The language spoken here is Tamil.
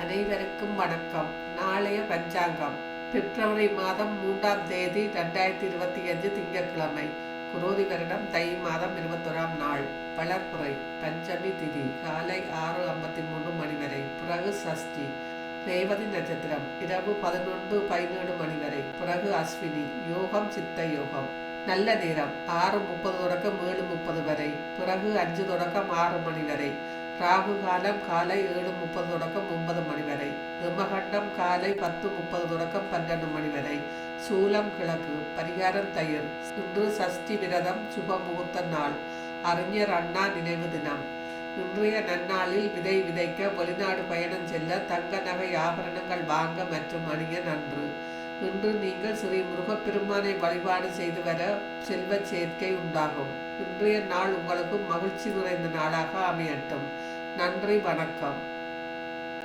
அனைவருக்கும் வணக்கம். நாளைய பஞ்சாங்கம். பிப்ரவரி மாதம் மூன்றாம் தேதி ரெண்டாயிரத்தி இருபத்தி அஞ்சு திங்கட்கிழமை. குரோதி வருடம் தை மாதம் இருபத்தொராம் நாள். வளர்ப்புறை பஞ்சமி திதி. காலை ஆறு ஐம்பத்தி மூணு மணி வரை. பிறகு சஷ்டி. ரேவதி நட்சத்திரம். இரவு பதினொன்று பதினேழு மணி வரை. பிறகு அஸ்வினி. யோகம் சித்த யோகம். நல்ல நேரம். ஆறு முப்பது தொடக்கம் ஏழு முப்பது வரை. பிறகு அஞ்சு தொடக்கம் ஆறு மணி வரை. ராகு காலம் காலை ஏழு முப்பது தொடக்கம் ஒன்பது எமகண்டம் காலை பத்து முப்பது தொடக்கம் பன்னெண்டு மணி வரை சூலம் கிழக்கு பரிகாரம் தயிர் இன்று சஷ்டி விரதம் சுப முகூர்த்த நாள் அறிஞர் அண்ணா நினைவு தினம். இன்றைய நன்னாளில் விதை விதைக்க வெளிநாடு பயணம் செல்ல தங்க நகை ஆபரணங்கள் வாங்க மற்றும் அணிய நன்று. இன்று நீங்கள் ஸ்ரீ முருகப்பெருமானை வழிபாடு செய்து வர செல்வ சேர்க்கை உண்டாகும். இன்றைய நாள் உங்களுக்கு மகிழ்ச்சி நிறைந்த நாளாக அமையட்டும். நன்றி வணக்கம்.